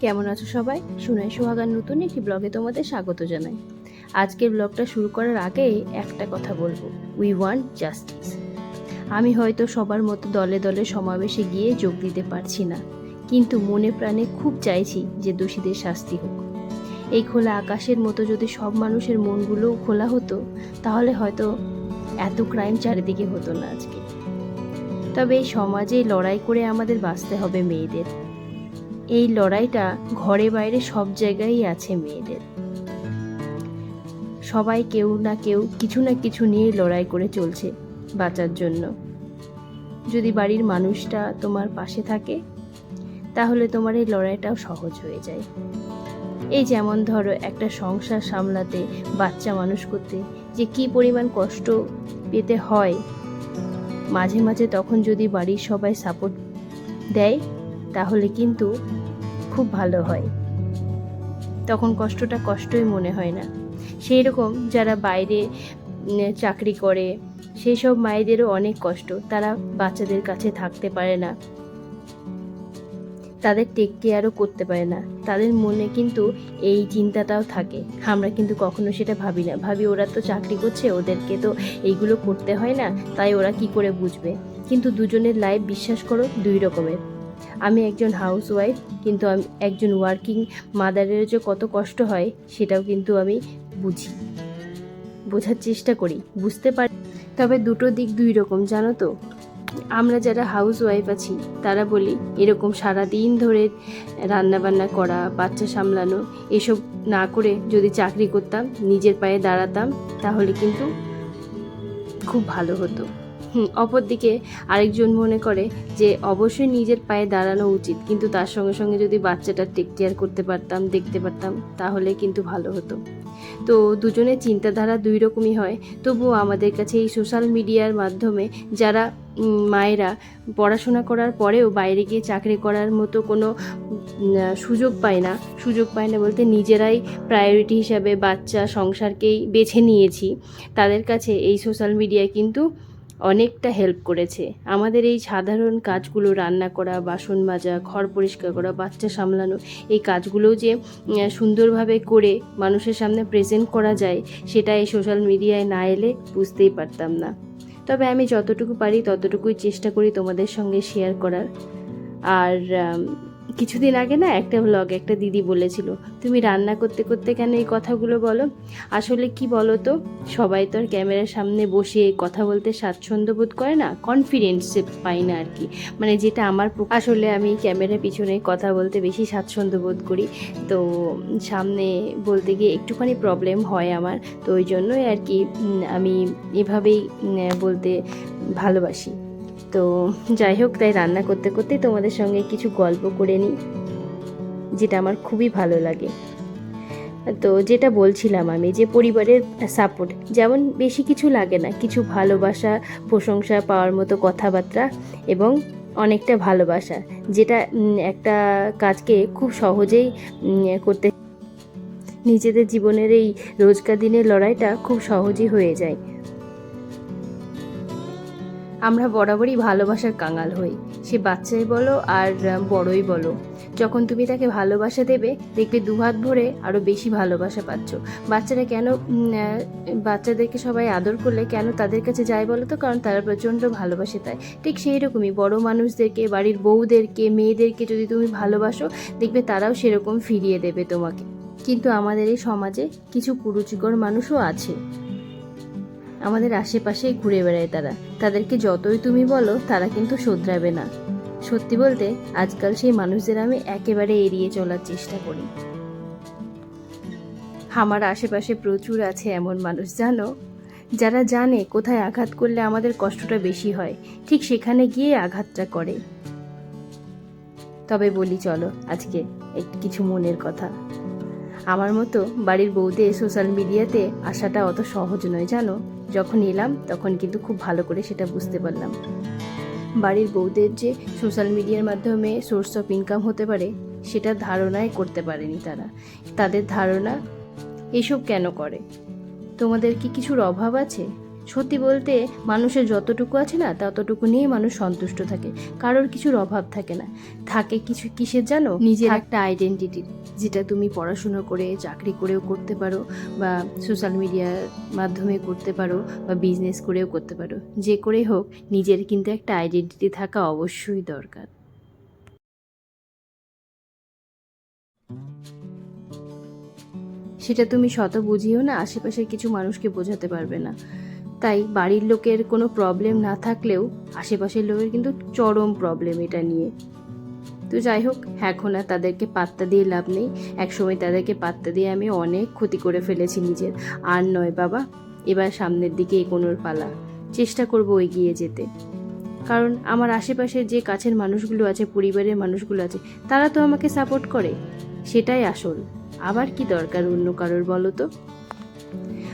কেমন আছো সবাই? শুনাই সোহাগার নতুন একটি ব্লগে তোমাদের স্বাগত জানাই। আজকের ব্লগটা শুরু করার আগে একটা কথা বলব। উই ওয়ান্ট জাস্টিস আমি হয়তো সবার মতো দলে দলে সমাবেশে গিয়ে যোগ দিতে পারছি না। কিন্তু মনে প্রাণে খুব চাইছি যে দোষীদের শাস্তি হোক। এই খোলা আকাশের মতো যদি সব মানুষের মনগুলোও খোলা হতো, তাহলে হয়তো এত ক্রাইম চারিদিকে হতো না আজকে। তবে এই সমাজে লড়াই করে আমাদের বাঁচতে হবে মেয়েদের। এই লড়াইটা ঘরে বাইরে সব জায়গায়ই আছে মেয়েদের। সবাই কেউ না কেউ কিছু না কিছু নিয়ে লড়াই করে চলছে বাঁচার জন্য। যদি বাড়ির মানুষটা তোমার পাশে থাকে তাহলে তোমার এই লড়াইটাও সহজ হয়ে যায়। এই যেমন ধরো একটা সংসার সামলাতে, বাচ্চা মানুষ করতে, যে কি পরিমাণ কষ্ট পেতে হয়, মাঝে মাঝে তখন যদি বাড়ির সবাই সাপোর্ট দেয়, তাহলে কিন্তু খুব ভালো হয়। তখন কষ্টটা কষ্টই মনে হয় না। সেই রকম যারা বাইরে চাকরি করে, সেই সব মায়েদেরও অনেক কষ্ট। তারা বাচ্চাদের কাছে থাকতে পারে না। তাদের টেক কেয়ারও করতে পারে না। তাদের মনে কিন্তু এই চিন্তাটাও থাকে। আমরা কিন্তু কখনো সেটা ভাবি না। ভাবি, ওরা তো চাকরি করছে, ওদেরকে তো এইগুলো করতে হয় না, তাই ওরা কি করে বুঝবে? কিন্তু দুজনের লাইফ বিশ্বাস করো, দুই রকমের। আমি একজন হাউস ওয়াইফ কিন্তু আমি, একজন ওয়ার্কিং মাদারের যে কত কষ্ট হয়, সেটাও কিন্তু আমি বুঝি। বোঝার চেষ্টা করি, বুঝতে পারি। তবে দুটো দিক দুই রকম, জানো তো? আমরা যারা হাউস ওয়াইফ আছি, তারা বলি এরকম সারা দিন ধরে রান্না বান্না করা, বাচ্চা সামলানো, এসব না করে যদি চাকরি করতাম, নিজের পায়ে দাঁড়াতাম, তাহলে কিন্তু খুব ভালো হতো। অপরদিকে আরেকজন মনে করে যে অবশ্যই নিজের পায়ে দাঁড়ানো উচিত, কিন্তু তার সঙ্গে সঙ্গে যদি বাচ্চাটা টেক কেয়ার করতে পারতাম, দেখতে পারতাম, তাহলে কিন্তু ভালো হতো। তো দুজনের চিন্তাধারা দুই রকমই হয়, তবুও আমাদের কাছে এই সোশ্যাল মিডিয়ার মাধ্যমে যারা মায়েরা পড়াশোনা করার পরেও বাইরে গিয়ে চাকরি করার মতো কোনো সুযোগ পায় না। সুযোগ পায় না বলতে নিজেরাই প্রায়োরিটি হিসাবে বাচ্চা সংসারকেই বেছে নিয়েছি। তাদের কাছে এই সোশ্যাল মিডিয়ায় কিন্তু অনেকটা হেল্প করেছে। আমাদের এই সাধারণ কাজগুলো রান্না করা, বাসন মাজা, ঘর পরিষ্কার করা, বাচ্চা সামলানো, এই কাজগুলোও যে সুন্দরভাবে করে মানুষের সামনে প্রেজেন্ট করা যায়, সেটা এই সোশ্যাল মিডিয়ায় না এলে বুঝতেই পারতাম না। তবে আমি যতটুকু পারি ততটুকুই চেষ্টা করি তোমাদের সঙ্গে শেয়ার করার। আর কিছুদিন আগে না একটা ব্লগ একটা দিদি বলেছিল, তুমি রান্না করতে করতে কেন এই কথাগুলো বলো? আসলে কি বলো তো সবাই তো আর ক্যামেরার সামনে বসে কথা বলতে স্বাচ্ছন্দ্য বোধ করে না কনফিডেন্স পাই না আর কি। মানে যেটা আমার আসলে আমি ক্যামেরার পিছনে কথা বলতে বেশি স্বাচ্ছন্দ্য বোধ করি। তো সামনে বলতে গিয়ে একটুখানি প্রবলেম হয় আমার, তো ওই জন্যই আর কি আমি এভাবেই বলতে ভালোবাসি। তো যাই হোক, তাই রান্না করতে করতে তোমাদের সঙ্গে কিছু গল্প করে নিই, যেটা আমার খুবই ভালো লাগে। তো যেটা বলছিলাম আমি, যে পরিবারের সাপোর্ট যেমন বেশি কিছু লাগে না, কিছু ভালোবাসা, প্রশংসা পাওয়ার মতো কথাবার্তা এবং অনেকটা ভালোবাসা, যেটা একটা কাজকে খুব সহজেই করতে নিজেদের জীবনের এই রোজকার দিনের লড়াইটা খুব সহজই হয়ে যায়। আমরা বরাবরই ভালোবাসার কাঙাল হই। সে বাচ্চাই বলো আর বড়ই বলো। যখন তুমি তাকে ভালোবাসা দেবে, দেখবে দুহাত ভরে আরও বেশি ভালোবাসা পাচ্ছ। বাচ্চারা কেন বাচ্চাদেরকে সবাই আদর করলে কেন তাদের কাছে যায় বলো তো? কারণ তারা প্রচণ্ড ভালোবাসে তাই। ঠিক সেই রকমই বড় মানুষদেরকে, বাড়ির বউদেরকে, মেয়েদেরকে যদি তুমি ভালোবাসো, দেখবে তারাও সেরকম ফিরিয়ে দেবে তোমাকে। কিন্তু আমাদের এই সমাজে কিছু কুরুচিকর মানুষও আছে। আমাদের আশেপাশেই ঘুরে বেড়ায় তারা। তাদেরকে যতই তুমি বলো, তারা কিন্তু শোধরাবে না। সত্যি বলতে, আজকাল সেই মানুষদের আমি একেবারে এড়িয়ে চলার চেষ্টা করি। আমার আশেপাশে প্রচুর আছে এমন মানুষ, জানো? যারা জানে কোথায় আঘাত করলে আমাদের কষ্টটা বেশি হয়, ঠিক সেখানে গিয়ে আঘাতটা করে। তবে বলি চলো, আজকে কিছু মনের কথা। আমার মতো বাড়ির বউদের সোশ্যাল মিডিয়াতে আসাটা অত সহজ নয়, জানো? যখন এলাম, তখন কিন্তু খুব ভালো করে সেটা বুঝতে পারলাম। বাড়ির বউদের যে সোশ্যাল মিডিয়ার মাধ্যমে সোর্স অফ ইনকাম হতে পারে, সেটা ধারণাই করতে পারেনি তারা। তাদের ধারণা, এসব কেন করে? তোমাদের কি কিছুর অভাব আছে? সত্যি বলতে মানুষের যতটুকু আছে না ততটুকু নিয়ে মানুষ সন্তুষ্ট থাকে। কারোর কিছুর অভাব থাকে না। থাকে কিছু কিসের জানো? নিজের একটা আইডেন্টিটি যেটা তুমি পড়াশুনো করে চাকরি করেও করতে পারো বা সোশ্যাল মিডিয়ার মাধ্যমে করতে পারো বা বিজনেস করেও করতে পারো। যে করে হোক নিজের কিন্তু একটা আইডেন্টিটি থাকা অবশ্যই দরকার। সেটা তুমি শত বুঝিও না আশেপাশের কিছু মানুষকে বোঝাতে পারবে না। তাই বাড়ির লোকের কোনো প্রবলেম না থাকলেও আশেপাশের লোকের কিন্তু চরম প্রবলেম এটা নিয়ে। তো যাই হোক, এখন আর তাদেরকে পাত্তা দিয়ে লাভ নেই। একসময় তাদেরকে পাত্তা দিয়ে আমি অনেক ক্ষতি করে ফেলেছি নিজের। আর নয় বাবা, এবার সামনের দিকে এগোনোর পালা। চেষ্টা করব এগিয়ে যেতে। কারণ আমার আশেপাশে যে কাছের মানুষগুলো আছে, পরিবারের মানুষগুলো আছে, তারা তো আমাকে সাপোর্ট করে। সেটাই আসল। আবার কি দরকার অন্য কারোর বলো তো?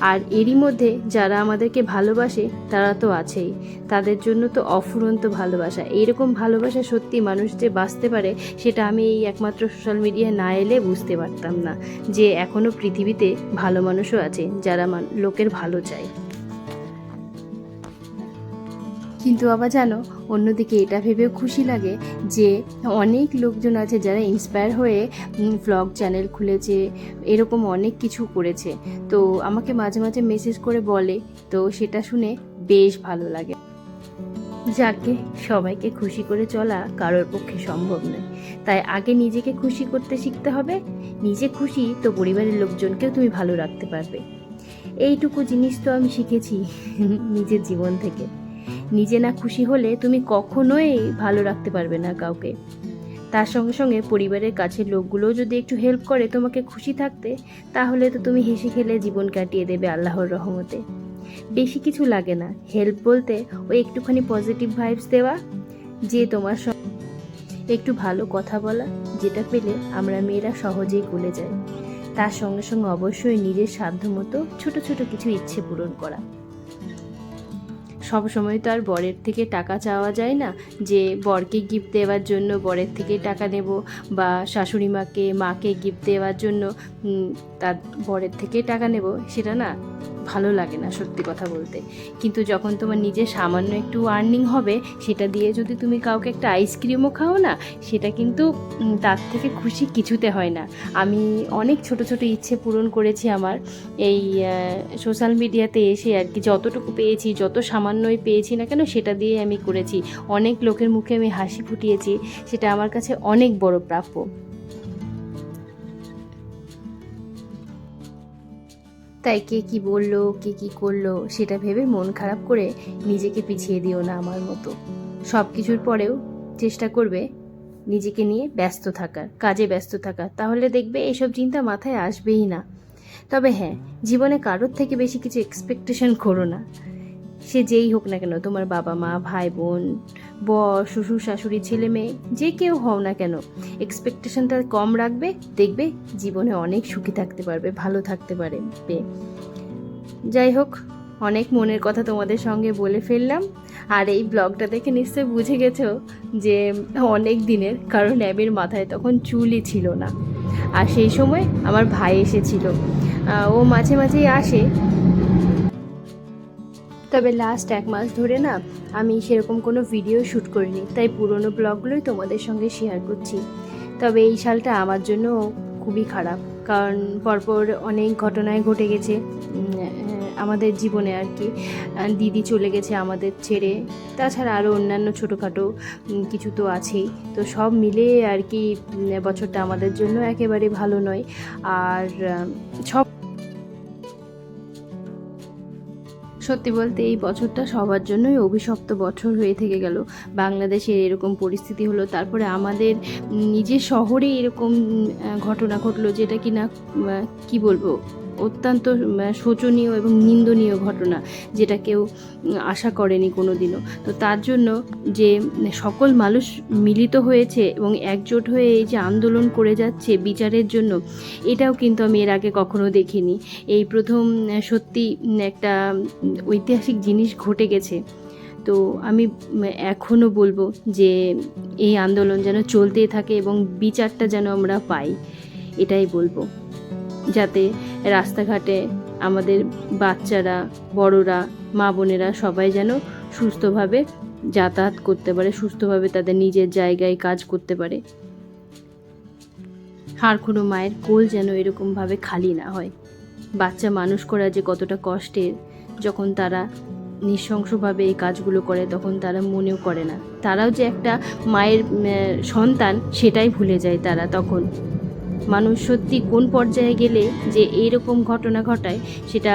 আর এরই মধ্যে যারা আমাদেরকে ভালোবাসে, তারা তো আছেই। তাদের জন্য তো অফুরন্ত ভালোবাসা। এরকম ভালোবাসা সত্যি মানুষ যে বাঁচতে পারে, সেটা আমি এই একমাত্র সোশ্যাল মিডিয়ায় না এলে বুঝতে পারতাম না যে এখনও পৃথিবীতে ভালো মানুষও আছে, যারা লোকের ভালো চায়। কিন্তু আবার জানো, অন্যদিকে এটা ভেবেও খুশি লাগে যে অনেক লোকজন আছে যারা ইন্সপায়ার হয়ে ভ্লগ চ্যানেল খুলেছে, এরকম অনেক কিছু করেছে। তো আমাকে মাঝে মাঝে মেসেজ করে বলে, তো সেটা শুনে বেশ ভালো লাগে। যাকে সবাইকে খুশি করে চলা কারোর পক্ষে সম্ভব নয়। তাই আগে নিজেকে খুশি করতে শিখতে হবে, নিজে খুশি তো পরিবারের লোকজনকেও তুমি ভালো রাখতে পারবে। এইটুকু জিনিস তো আমি শিখেছি নিজের জীবন থেকে। নিজে না খুশি হলে তুমি কখনোই ভালো রাখতে পারবে না কাউকে। তার সঙ্গে সঙ্গে পরিবারের কাছের লোকগুলোও যদি একটু হেল্প করে তোমাকে খুশি থাকতে, তাহলে তো তুমি হেসে খেলে জীবন কাটিয়ে দেবে আল্লাহর রহমতে। বেশি কিছু লাগে না। হেল্প বলতে ওই একটুখানি পজিটিভ ভাইবস দেওয়া, যে তোমার সঙ্গে একটু ভালো কথা বলা, যেটা পেলে আমরা মেয়েরা সহজেই গলে যাই। তার সঙ্গে সঙ্গে অবশ্যই নিজের সাধ্যমতো ছোট ছোট কিছু ইচ্ছে পূরণ করা। সব সময় তো আর বরের থেকে টাকা চাওয়া যায় না যে বরকে গিফট দেওয়ার জন্য বরের থেকে টাকা নেব বা শাশুড়ি মাকে মাকে গিফট দেওয়ার জন্য তার বরের থেকে টাকা নেব, সেটা না। ভালো লাগে না সত্যি কথা বলতে। কিন্তু যখন তোমার নিজের সামান্য একটু আর্নিং হবে, সেটা দিয়ে যদি তুমি কাউকে একটা আইসক্রিমও খাও না, সেটা কিন্তু তার থেকে খুশি কিছুতে হয় না। আমি অনেক ছোট ছোট ইচ্ছে পূরণ করেছি আমার। এই সোশ্যাল মিডিয়াতে এসে আর কি যতটুকু পেয়েছি, যত সামান্যই পেয়েছি না কেন, সেটা দিয়ে আমি করেছি। অনেক লোকের মুখে আমি হাসি ফুটিয়েছি। সেটা আমার কাছে অনেক বড় প্রাপ্য। তাই কে কি বলল, কে কি করল, সেটা ভেবে মন খারাপ করে নিজেকে পিছিয়ে দিও না আমার মতো। সব কিছুর পরেও চেষ্টা করবে নিজেকে নিয়ে ব্যস্ত থাকার, কাজে ব্যস্ত থাকার। তাহলে দেখবে এইসব চিন্তা মাথায় আসবেই না। তবে হ্যাঁ জীবনে কারোর থেকে বেশি কিছু এক্সপেকটেশন করো না। সে যেই হোক না কেন, তোমার বাবা মা ভাই বোন বর, শ্বশুর, শাশুড়ি, ছেলে, মেয়ে, যে কেউ হও না কেন এক্সপেকটেশনটা কম রাখবে, দেখবে জীবনে অনেক সুখী থাকতে পারবে, ভালো থাকতে পারবে যাই হোক, অনেক মনের কথা তোমাদের সঙ্গে বলে ফেললাম। আর এই ব্লগটা দেখে নিশ্চয়ই বুঝে গেছো যে অনেক দিনের, কারণ অ্যাবের মাথায় তখন চুলই ছিল না। আর সেই সময় আমার ভাই এসেছিল। ও মাঝে মাঝেই আসে তবে লাস্ট এক মাস ধরে না, আমি সেরকম কোনো ভিডিও শ্যুট করিনি, তাই পুরনো ব্লগগুলোই তোমাদের সঙ্গে শেয়ার করছি। তবে এই সালটা আমার জন্য খুবই খারাপ, কারণ পরপর অনেক ঘটনায় ঘটে গেছে আমাদের জীবনে আর কি। দিদি চলে গেছে আমাদের ছেড়ে, তাছাড়া আরও অন্যান্য ছোটোখাটো কিছু তো আছেই। তো সব মিলে আর কি বছরটা আমাদের জন্য একেবারে ভালো নয়। আর সব সত্যি বলতে এই বছরটা সবার জন্যই অভিশপ্ত বছর হয়ে থেকে গেল। বাংলাদেশের এরকম পরিস্থিতি হলো, তারপরে আমাদের নিজের শহরে এরকম ঘটনা ঘটলো যেটা কি না কী বলব? অত্যন্ত শোচনীয় এবং নিন্দনীয় ঘটনা যেটা কেউ আশা করেনি কোনো দিনও তো তার জন্য যে, সকল মানুষ মিলিত হয়েছে এবং একজোট হয়ে এই যে আন্দোলন করে যাচ্ছে বিচারের জন্য, এটাও কিন্তু আমি এর আগে কখনো দেখিনি। এই প্রথম, সত্যি একটা ঐতিহাসিক জিনিস ঘটে গেছে। তো আমি এখনও বলব যে, এই আন্দোলন যেন চলতেই থাকে এবং বিচারটা যেন আমরা পাই, এটাই বলব। যাতে রাস্তাঘাটে আমাদের বাচ্চারা, বড়রা, মা বোনেরা সবাই যেন সুস্থভাবে যাতায়াত করতে পারে, সুস্থভাবে তাদের নিজের জায়গায় কাজ করতে পারে। আর কোনো মায়ের কোল যেন এরকমভাবে খালি না হয়। বাচ্চা মানুষ করা যে কতটা কষ্টের, যখন তারা নৃশংসভাবে এই কাজগুলো করে, তখন তারা মনেও করে না। তারাও যে একটা মায়ের সন্তান, সেটাই ভুলে যায় তারা তখন। মানুষ সত্যি কোন পর্যায়ে গেলে যে এইরকম ঘটনা ঘটায়, সেটা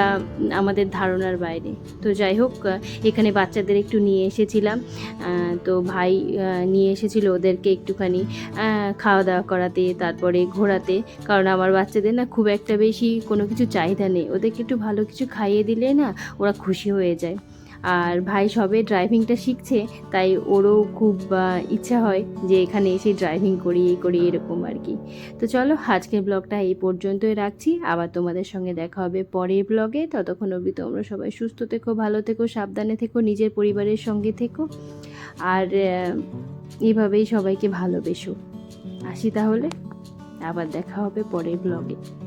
আমাদের ধারণার বাইরে। তো যাই হোক, এখানে বাচ্চাদের একটু নিয়ে এসেছিলাম। তো ভাই নিয়ে এসেছিল ওদেরকে একটুখানি খাওয়া দাওয়া করাতে, তারপরে ঘোরাতে। কারণ আমার বাচ্চাদের না খুব একটা বেশি কোনো কিছু চাহিদা নেই। ওদেরকে একটু ভালো কিছু খাইয়ে দিলে না ওরা খুশি হয়ে যায়। আর ভাই সবে ড্রাইভিংটা শিখছে তাই ওরও খুব ইচ্ছা হয় যে এখানে এসে ড্রাইভিং করি এই করি এরকম আর কি। তো চলো আজকের ব্লগটা এই পর্যন্তই রাখছি। আবার তোমাদের সঙ্গে দেখা হবে পরের ব্লগে ততক্ষণ অবধি তোমরা সবাই সুস্থ থেকো ভালো থেকো সাবধানে থেকো নিজের পরিবারের সঙ্গে থেকো। আর আহ, এইভাবেই সবাইকে ভালোবেসো। আসি তাহলে আবার দেখা হবে পরের ব্লগে